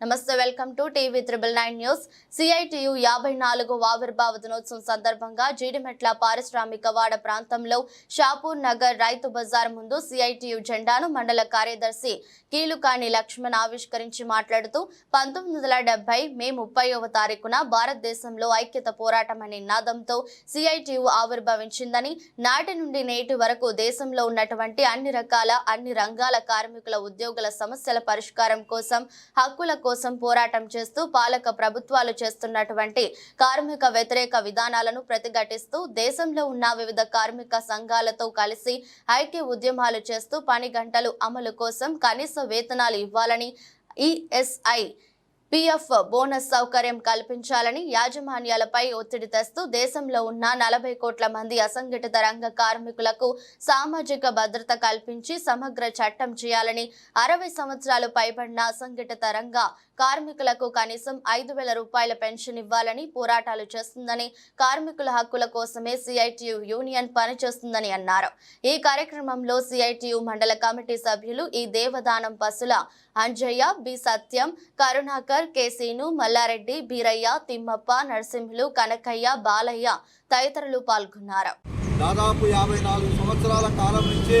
నమస్తే welcome to TV triple nine news. C I T U యాభై నాలుగు ఆవిర్భావ దినోత్సవం సందర్భంగా జీడిమెట్ల పారిశ్రామిక వాడ ప్రాంతంలో షాపూర్ నగర్ రైతు బజార్ ముందు సిఐటియు జెండాను మండల కార్యదర్శి కీలుకాణి లక్ష్మణ్ ఆవిష్కరించి మాట్లాడుతూ పంతొమ్మిది వందల డెబ్బై మే ముప్పైవ తారీఖున భారతదేశంలో ఐక్యత పోరాటం అనే నినాదంతో సిఐటియు ఆవిర్భవించిందని నాటి నుండి నేటి వరకు దేశంలో ఉన్నటువంటి అన్ని రకాల అన్ని రంగాల కార్మికుల ఉద్యోగుల సమస్యల పరిష్కారం కోసం హక్కుల కోసం పోరాటం చేస్తూ పాలక ప్రభుత్వాలు చేస్తున్నటువంటి కార్మిక వ్యతిరేక విధానాలను ప్రతిఘటిస్తూ దేశంలో ఉన్న వివిధ కార్మిక సంఘాలతో కలిసి ఐక్య ఉద్యమాలు చేస్తూ పని గంటలు అమలు కోసం కనీస వేతనాలు ఇవ్వాలని ఈఎస్ఐ పిఎఫ్ బోనస్ సౌకర్యం కల్పించాలని యాజమాన్యాలపై ఒత్తిడి తెస్తూ దేశంలో ఉన్న నలభై కోట్ల మంది అసంఘటిత రంగ కార్మికులకు సామాజిక భద్రత కల్పించి సమగ్ర చట్టం చేయాలని అరవై సంవత్సరాలు పైబడిన అసంఘటిత రంగ కార్మికులకు కనీసం ఐదు వేల రూపాయల పెన్షన్ ఇవ్వాలని పోరాటాలు చేస్తుందని కార్మికుల హక్కుల కోసమే సిఐటియు యూనియన్ పనిచేస్తుందని అన్నారు. ఈ కార్యక్రమంలో సిఐటియు మండల కమిటీ సభ్యులు ఈ దేవదానం పసుల అంజయ్య బి సత్యం కరుణాకర్ కేసీను మల్లారెడ్డి బీరయ్య తిమ్మప్ప నరసింహులు కనకయ్య బాలయ్య తదితరులు పాల్గొన్నారు. దాదాపు యాభై నాలుగు సంవత్సరాల కాలం నుంచి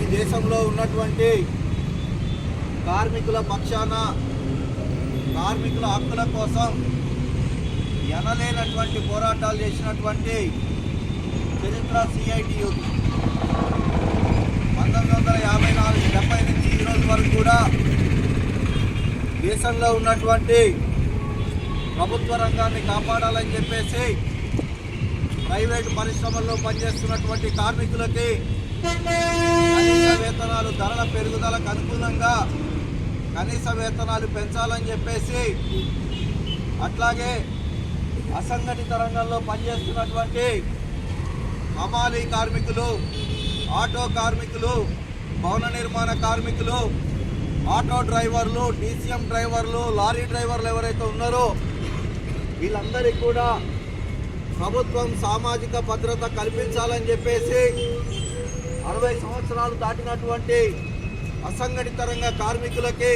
ఈ దేశంలో ఉన్నటువంటి కార్మికుల పక్షాన కార్మికుల హక్కుల కోసం ఎనలేనటువంటి పోరాటాలు చేసినటువంటి చరిత్ర సిఐటియు. పంతొమ్మిది వందల యాభై నాలుగు డెబ్బై నుంచి ఈరోజు రోజు వరకు కూడా దేశంలో ఉన్నటువంటి ప్రభుత్వ రంగాన్ని కాపాడాలని చెప్పేసి ప్రైవేటు పరిశ్రమల్లో పనిచేస్తున్నటువంటి కార్మికులకి కనీస వేతనాలు ధరల పెరుగుదలకు అనుగుణంగా కనీస వేతనాలు పెంచాలని చెప్పేసి అట్లాగే అసంఘటిత రంగంలో పనిచేస్తున్నటువంటి హమాలీ కార్మికులు ఆటో కార్మికులు భవన నిర్మాణ కార్మికులు ఆటో డ్రైవర్లు డీసీఎం డ్రైవర్లు లారీ డ్రైవర్లు ఎవరైతే ఉన్నారో వీళ్ళందరికీ కూడా ప్రభుత్వం సామాజిక భద్రత కల్పించాలని చెప్పేసి అరవై సంవత్సరాలు దాటినటువంటి అసంఘటిత రంగ కార్మికులకి